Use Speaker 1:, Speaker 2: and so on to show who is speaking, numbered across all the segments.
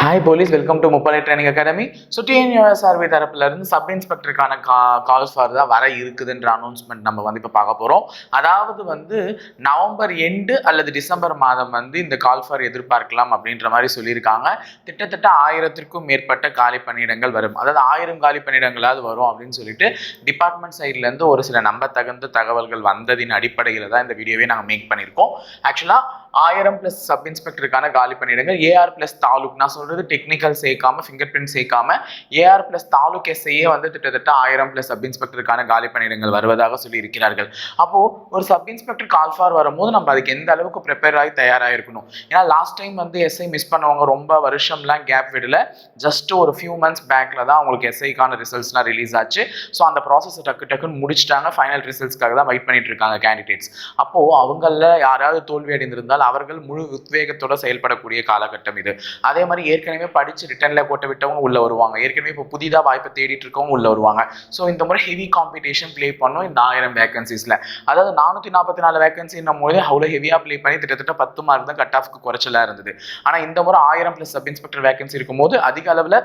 Speaker 1: Hi police welcome to Muppadai training academy so T N U S R B தரப்புல இருந்து sub இன்ஸ்பெக்டருக்கான கா calls for தான் வர இருக்குதுன்ற announcement நம்ம வந்து இப்போ பார்க்க போகிறோம் அதாவது வந்து நவம்பர் எண்டு அல்லது டிசம்பர் மாதம் வந்து இந்த கால் ஃபார் எதிர்பார்க்கலாம் அப்படின்ற மாதிரி சொல்லியிருக்காங்க. கிட்டத்தட்ட ஆயிரத்திற்கும் மேற்பட்ட காலி பணியிடங்கள் வரும். அதாவது ஆயிரம் காலி பணியிடங்களாவது வரும் அப்படின்னு சொல்லிட்டு டிபார்ட்மெண்ட் சைட்லேருந்து ஒரு சில நம்பத்தகுந்த தகவல்கள் வந்ததின் அடிப்படையில் தான் இந்த வீடியோவே நாங்கள் மேக் பண்ணியிருக்கோம். ஆக்சுவலாக ஆயிரம் ப்ளஸ் சப் இன்ஸ்பெக்டருக்கான காலி பணியிடங்கள் ஏஆர் ப்ளஸ் தாலுக் நான் சொன்னது டெக்னிக்கல் சேர்க்காம ஃபிங்கர் பிரிண்ட் சேர்க்காம ஏஆர் ப்ளஸ் தாலுக் எஸ்ஐயே வந்து கிட்டத்தட்ட ஆயிரம் ப்ளஸ் சப் இன்ஸ்பெக்டருக்கான காலி பணியிடங்கள் வருவதாக சொல்லி இருக்கிறார்கள் அப்போ ஒரு சப் இன்ஸ்பெக்டர் கால் ஃபார் வரும்போது நம்ம அதுக்கு எந்த அளவுக்கு ப்ரிப்பேர் ஆகி தயாராக இருக்கணும் ஏன்னா லாஸ்ட் டைம் வந்து எஸ்ஐ மிஸ் பண்ணவங்க ரொம்ப வருஷம்லாம் கேப் விடல. ஜஸ்ட் ஒரு ஃபியூ மந்த்ஸ் பேக்கில் தான் அவங்களுக்கு எஸ்ஐக்கான ரிசல்ட்ஸ்லாம் ரிலீஸ் ஆச்சு. ஸோ அந்த ப்ராசஸ் டக்கு டக்குன்னு முடிச்சிட்டாங்க. ஃபைனல் ரிசல்ட்ஸ்க்காக தான் வெயிட் பண்ணிட்டு இருக்காங்க கேண்டிடேட்ஸ் அப்போ அவங்கள யாராவது தோல்வி அடைந்திருந்தால் அவர்கள் முழு உத்வேகத்தோட செயல்படக்கூடிய காலகட்டம் இது. அதே மாதிரி ஏற்கனவே படிச்சு ரிட்டர்ன்ல போட்டு விட்டவங்க உள்ள வருவாங்க. ஏற்கனவே இப்போ புதிதாக வாய்ப்பை தேடிட்டு இருக்கவங்க உள்ள வருவாங்க. ஸோ இந்த முறை ஹெவி காம்படிஷன் ப்ளே பண்ணும் இந்த ஆயிரம் வேகன்சிஸ்ல அதாவது நானூற்றி நாற்பத்தி நாலு வேகன்சின்னும் போது அவ்வளோ ஹெவியாக ப்ளே பண்ணி கிட்டத்தட்ட பத்து மார்க் தான் கட் ஆஃப்க்கு குறைச்சலாக இருந்தது. ஆனால் இந்த முறை ஆயிரம் ப்ளஸ் சப் இன்ஸ்பெக்டர் வேகன்சி இருக்கும்போது அதிக அளவில்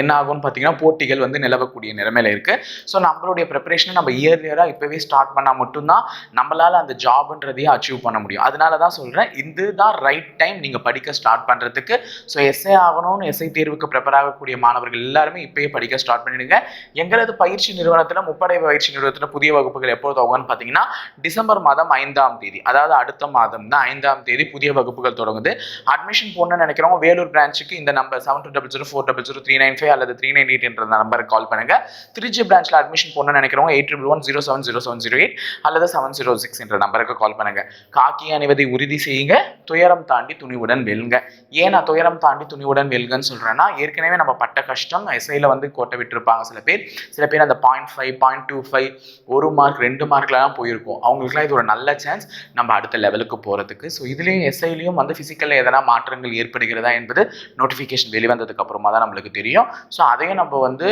Speaker 1: என்ன ஆகும்னு பார்த்தீங்கன்னா போட்டிகள் வந்து நிலவக்கூடிய நிலைமையில இருக்கு. ஸோ நம்மளுடைய ப்ரிப்பரேஷனை நம்ம இயர்லியராக இப்போவே ஸ்டார்ட் பண்ணால் மட்டும்தான் நம்மளால் அந்த ஜாப்ன்றதையும் அச்சீவ் பண்ண முடியும். அதனால தான் சொல்கிறேன் இதுதான் ரைட் டைம் நீங்கள் படிக்க ஸ்டார்ட் பண்ணுறதுக்கு ஸோ எஸ்ஐ ஆகணும்னு எஸ்ஐ தேர்வுக்கு ப்ரிப்பேர் ஆகக்கூடிய மாணவர்கள் எல்லாருமே இப்போயே படிக்க ஸ்டார்ட் பண்ணிடுங்க. எங்களது பயிற்சி நிறுவனத்தில் முப்படை பயிற்சி நிறுவனத்தில் புதிய வகுப்புகள் எப்போது தொடங்கும்னு பார்த்தீங்கன்னா டிசம்பர் மாதம் ஐந்தாம் தேதி அதாவது அடுத்த மாதம் தான் ஐந்தாம் தேதி புதிய வகுப்புகள் தொடங்குது. அட்மிஷன் போடணும்னு நினைக்கிறவங்க வேலூர் பிரான்ச்சுக்கு இந்த number seven two double zero four double zero three nine five அல்லது த்ரீ நைன் எயிட் என்ற நம்பருக்கு கால் பண்ணுங்க. திருச்சி பிரான்ச்சில் அட்மிஷன் போடணும்னு நினைக்கிறவங்க eight triple one zero seven zero seven zero eight அல்லது செவன் ஜீரோ சிக்ஸ் என்ற நம்பருக்கு கால் பண்ணுங்க. காக்கி அணிவதை உறுதி செய்யுங்க. துயரம் தாண்டி துணிவுடன் வெல்லுங்க. ஏன் நான் துயரம் தாண்டி துணிவுடன் வெல்கன்னு சொல்றேன்னா ஏற்கனவே நம்ம பட்ட கஷ்டம் எஸ்ஐல வந்து கோட்டை விட்டுருப்பாங்க சில பேர். சில பேர் அந்த point five point two five ஒரு மார்க் ரெண்டு மார்க்லாம் போயிருக்கும். அவங்களுக்குலாம் இது ஒரு நல்ல சான்ஸ் நம்ம அடுத்த லெவலுக்கு போகிறதுக்கு ஸோ இதுலேயும் எஸ்ஐலையும் வந்து ஃபிசிக்கலில் எதனா மாற்றங்கள் ஏற்படுகிறதா என்பது நோட்டிஃபிகேஷன் வெளிவந்ததுக்கு அப்புறமா தான் நம்மளுக்கு தெரியும். ஸோ அதையும் நம்ம வந்து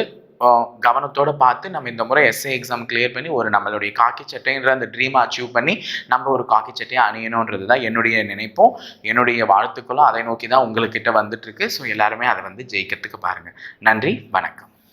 Speaker 1: கவனத்தோடு பார்த்து நம்ம இந்த முறை எஸ்ஏ எக்ஸாம் கிளியர் பண்ணி ஒரு நம்மளுடைய காக்கி சட்டைன்ற அந்த ட்ரீமை அச்சீவ் பண்ணி நம்ம ஒரு காக்கி சட்டையை அணியணுன்றது தான் என்னுடைய நினைப்பும் என்னுடைய வாழ்த்துக்களும். அதை நோக்கி தான் உங்கள்கிட்ட வந்துட்டுருக்கு. ஸோ எல்லாருமே அதை வந்து ஜெயிக்கிறதுக்கு பாருங்கள் நன்றி வணக்கம்.